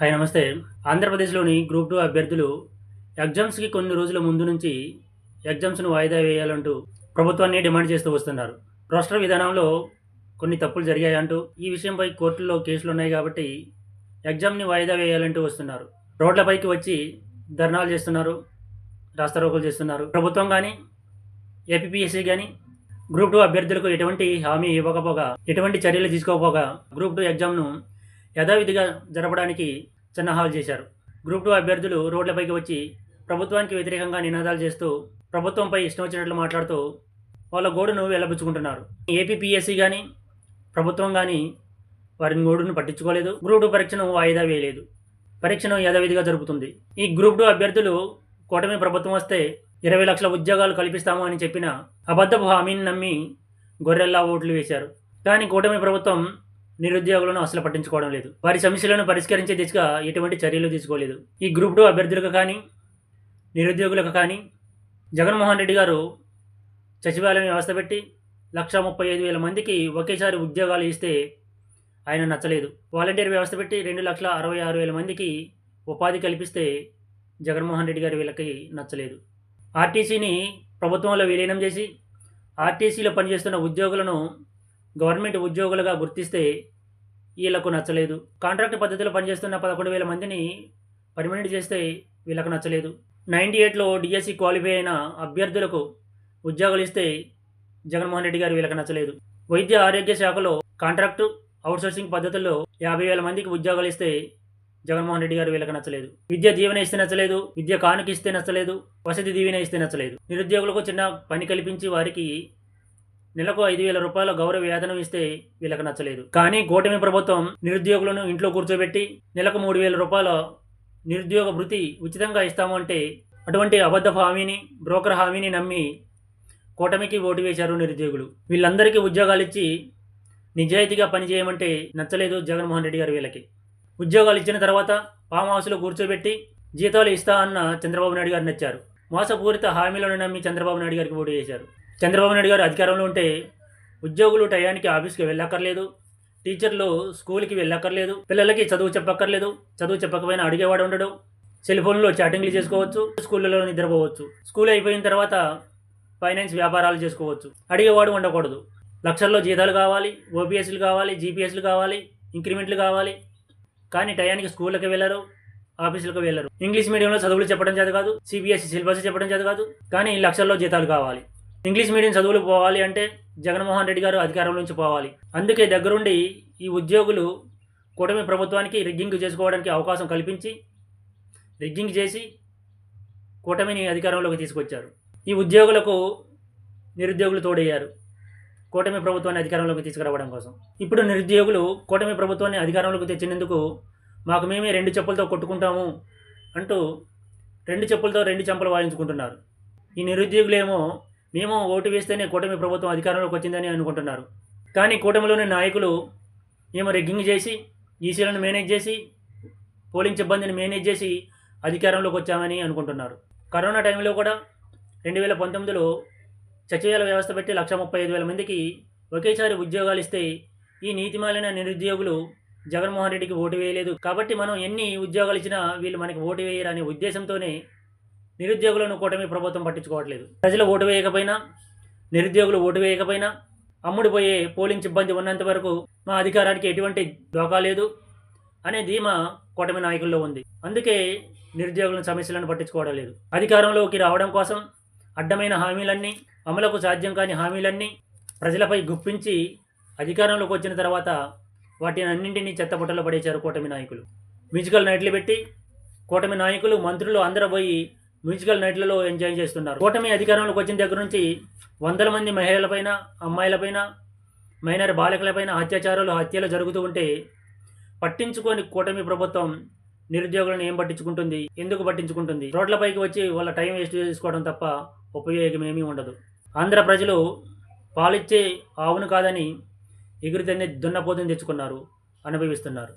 Hi నమస్తే. ఆంధ్రప్రదేశ్లోని group two అభ్యర్థులు ఎగ్జామ్స్కి కొన్ని రోజుల ముందు నుంచి ఎగ్జామ్స్ను వాయిదా వేయాలంటూ ప్రభుత్వాన్ని డిమాండ్ చేస్తూ వస్తున్నారు. రాష్ట్ర విధానంలో కొన్ని తప్పులు జరిగాయంటూ ఈ విషయంపై కోర్టులో కేసులు ఉన్నాయి కాబట్టి ఎగ్జామ్ని వాయిదా వేయాలంటూ వస్తున్నారు. రోడ్లపైకి వచ్చి ధర్నాలు చేస్తున్నారు రాస్తారోకులు చేస్తున్నారు. ప్రభుత్వం కానీ ఏపీఎస్సీ కానీ గ్రూప్ టూ అభ్యర్థులకు ఎటువంటి హామీ ఇవ్వకపోగా ఎటువంటి చర్యలు తీసుకోకపోగా గ్రూప్ టూ ఎగ్జామ్ను యథావిధిగా జరపడానికి సన్నాహాలు చేశారు. గ్రూప్ టూ అభ్యర్థులు రోడ్లపైకి వచ్చి ప్రభుత్వానికి వ్యతిరేకంగా నినాదాలు చేస్తూ ప్రభుత్వంపై ఇష్టం వచ్చినట్లు మాట్లాడుతూ వాళ్ళ గోడును వెళ్ళబుచ్చుకుంటున్నారు ఏపీపీఎస్సీ కానీ ప్రభుత్వం కానీ వారి గోడును పట్టించుకోలేదు. గ్రూప్ టూ పరీక్షను వాయిదా వేయలేదు. పరీక్షను యథావిధిగా జరుపుతుంది. ఈ గ్రూప్ టూ అభ్యర్థులు కూటమి ప్రభుత్వం వస్తే ఇరవై లక్షల ఉద్యోగాలు కల్పిస్తాము అని చెప్పిన అబద్ధపు హామీని నమ్మి గొర్రెల్లా ఓట్లు వేశారు. కానీ కూటమి ప్రభుత్వం నిరుద్యోగులను అసలు పట్టించుకోవడం లేదు. వారి సమస్యలను పరిష్కరించే దిశగా ఎటువంటి చర్యలు తీసుకోలేదు. ఈ గ్రూప్ టూ అభ్యర్థులకు కానీ నిరుద్యోగులకు కానీ జగన్మోహన్ రెడ్డి గారు సచివాలయం వ్యవస్థ పెట్టి లక్ష ముప్పై ఐదు వేల మందికి ఒకేసారి ఉద్యోగాలు ఇస్తే ఆయన నచ్చలేదు. వాలంటీర్ వ్యవస్థ పెట్టి రెండు లక్షల అరవై ఆరు వేల మందికి ఉపాధి కల్పిస్తే జగన్మోహన్ రెడ్డి గారి వీళ్ళకి నచ్చలేదు. ఆర్టీసీని ప్రభుత్వంలో విలీనం చేసి ఆర్టీసీలో పనిచేస్తున్న ఉద్యోగులను గవర్నమెంట్ ఉద్యోగులుగా గుర్తిస్తే వీళ్ళకు నచ్చలేదు. కాంట్రాక్ట్ పద్ధతిలో పనిచేస్తున్న పదకొండు వేల మందిని పర్మనెంట్ చేస్తే వీళ్ళకు నచ్చలేదు. నైంటీ ఎయిట్లో డిఎస్సి క్వాలిఫై అయిన అభ్యర్థులకు ఉద్యోగాలు ఇస్తే జగన్మోహన్ రెడ్డి గారు వీళ్ళకి నచ్చలేదు. వైద్య ఆరోగ్య శాఖలో కాంట్రాక్టు అవుట్సోర్సింగ్ పద్ధతుల్లో యాభై వేల మందికి ఉద్యోగాలు ఇస్తే జగన్మోహన్ రెడ్డి గారు వీళ్ళకి నచ్చలేదు. విద్య దీవెన ఇస్తే నచ్చలేదు విద్య కానుక ఇస్తే నచ్చలేదు వసతి దీవెన ఇస్తే నచ్చలేదు. నిరుద్యోగులకు చిన్న పని కల్పించి వారికి నెలకు ఐదు వేల రూపాయల గౌరవ వేతనం ఇస్తే వీళ్ళకి నచ్చలేదు. కానీ కూటమి ప్రభుత్వం నిరుద్యోగులను ఇంట్లో కూర్చోబెట్టి నెలకు మూడు వేల రూపాయల నిరుద్యోగ భృతి ఉచితంగా ఇస్తాము అంటే అటువంటి అబద్ధపు హామీని బ్రోకర్ హామీని నమ్మి కూటమికి ఓటు వేశారు నిరుద్యోగులు. వీళ్ళందరికీ ఉద్యోగాలు ఇచ్చి నిజాయితీగా పనిచేయమంటే నచ్చలేదు జగన్మోహన్ రెడ్డి గారు వీళ్ళకి. ఉద్యోగాలు ఇచ్చిన తర్వాత ఫామ్ హౌస్లో కూర్చోబెట్టి జీతాలు ఇస్తా అన్న చంద్రబాబు నాయుడు గారు నచ్చారు. మోసపూరిత హామీలను నమ్మి చంద్రబాబు నాయుడు గారికి ఓటు వేశారు. చంద్రబాబు నాయుడు గారు అధికారంలో ఉంటే ఉద్యోగులు టయానికి ఆఫీస్కి వెళ్ళక్కర్లేదు టీచర్లు స్కూల్కి వెళ్ళక్కర్లేదు పిల్లలకి చదువు చెప్పక్కర్లేదు చదువు చెప్పకపోయినా అడిగేవాడు ఉండడు. సెల్ ఫోన్లో చాటింగ్లు చేసుకోవచ్చు స్కూళ్ళలో నిద్రపోవచ్చు. స్కూల్ అయిపోయిన తర్వాత ఫైనాన్స్ వ్యాపారాలు చేసుకోవచ్చు. అడిగేవాడు ఉండకూడదు. లక్షల్లో జీతాలు కావాలి ఓపీఎస్లు కావాలి జీపీఎస్లు కావాలి ఇంక్రిమెంట్లు కావాలి. కానీ టయానికి స్కూళ్ళకి వెళ్ళరు ఆఫీసులకు వెళ్ళరు. ఇంగ్లీష్ మీడియంలో చదువులు చెప్పడం చేత కాదు సిబిఎస్ఈ సిలబస్ చెప్పడం చేత కాదు కానీ లక్షల్లో జీతాలు కావాలి. ఇంగ్లీష్ మీడియం చదువులు పోవాలి అంటే జగన్మోహన్ రెడ్డి గారు అధికారం నుంచి పోవాలి. అందుకే దగ్గరుండి ఈ ఉద్యోగులు కూటమి ప్రభుత్వానికి రిగ్గింగ్ చేసుకోవడానికి అవకాశం కల్పించి రిగ్గింగ్ చేసి కూటమిని అధికారంలోకి తీసుకొచ్చారు. ఈ ఉద్యోగులకు నిరుద్యోగులు తోడయ్యారు. కూటమి ప్రభుత్వాన్ని అధికారంలోకి తీసుకురావడం కోసం. ఇప్పుడు నిరుద్యోగులు కూటమి ప్రభుత్వాన్ని అధికారంలోకి తెచ్చినందుకు మాకు మేమే రెండు చెప్పులతో కొట్టుకుంటాము అంటూ రెండు చెప్పులతో రెండు చెంపలు వాయించుకుంటున్నారు. ఈ నిరుద్యోగులేమో మేము ఓటు వేస్తేనే కూటమి ప్రభుత్వం అధికారంలోకి వచ్చిందని అనుకుంటున్నారు. కానీ కూటమిలోని నాయకులు మేము రెగ్గింగ్ చేసి ఈసీలను మేనేజ్ చేసి పోలింగ్ సిబ్బందిని మేనేజ్ చేసి అధికారంలోకి వచ్చామని అనుకుంటున్నారు. కరోనా టైంలో కూడా రెండు వేల పంతొమ్మిదిలో సచివాలయ వ్యవస్థ పెట్టి లక్ష ముప్పై ఐదు వేల మందికి ఒకేసారి ఉద్యోగాలు ఇస్తే ఈ నీతిమాలిన నిరుద్యోగులు జగన్మోహన్ రెడ్డికి ఓటు వేయలేదు. కాబట్టి మనం ఎన్ని ఉద్యోగాలు ఇచ్చినా వీళ్ళు మనకి ఓటు వేయరు అనే ఉద్దేశంతోనే నిరుద్యోగులను కూటమి ప్రభుత్వం పట్టించుకోవట్లేదు. ప్రజలు ఓటు వేయకపోయినా నిరుద్యోగులు ఓటు వేయకపోయినా అమ్ముడిపోయే పోలింగ్ సిబ్బంది ఉన్నంత వరకు మా అధికారానికి ఎటువంటి డోకా లేదు అనే ధీమా కూటమి నాయకుల్లో ఉంది. అందుకే నిరుద్యోగుల సమస్యలను పట్టించుకోవడం లేదు. అధికారంలోకి రావడం కోసం అడ్డమైన హామీలన్నీ అమలకు సాధ్యం కాని హామీలన్నీ ప్రజలపై గుప్పించి అధికారంలోకి వచ్చిన తర్వాత వాటిని అన్నింటినీ చెత్తపుట్టలో పడేశారు కూటమి నాయకులు. మ్యూజికల్ నైట్లు పెట్టి కూటమి నాయకులు మంత్రులు అందరూ పోయి మ్యూజికల్ నైట్లలో ఎంజాయ్ చేస్తున్నారు. కూటమి అధికారంలోకి వచ్చిన దగ్గర నుంచి వందల మంది మహిళలపైన అమ్మాయిలపైన మైనర్ బాలికలపైన అత్యాచారాలు హత్యలు జరుగుతూ ఉంటే పట్టించుకొని కూటమి ప్రభుత్వం నిరుద్యోగులను ఏం పట్టించుకుంటుంది? ఎందుకు పట్టించుకుంటుంది? రోడ్లపైకి వచ్చి వాళ్ళ టైం వేస్ట్ చేసుకోవడం తప్ప ఉపయోగం ఏమీ ఉండదు. ఆంధ్ర ప్రజలు పాలిచ్చే ఆవును కాదని ఎగురుతనే దున్నపోతుని తెచ్చుకున్నారు అనుభవిస్తున్నారు.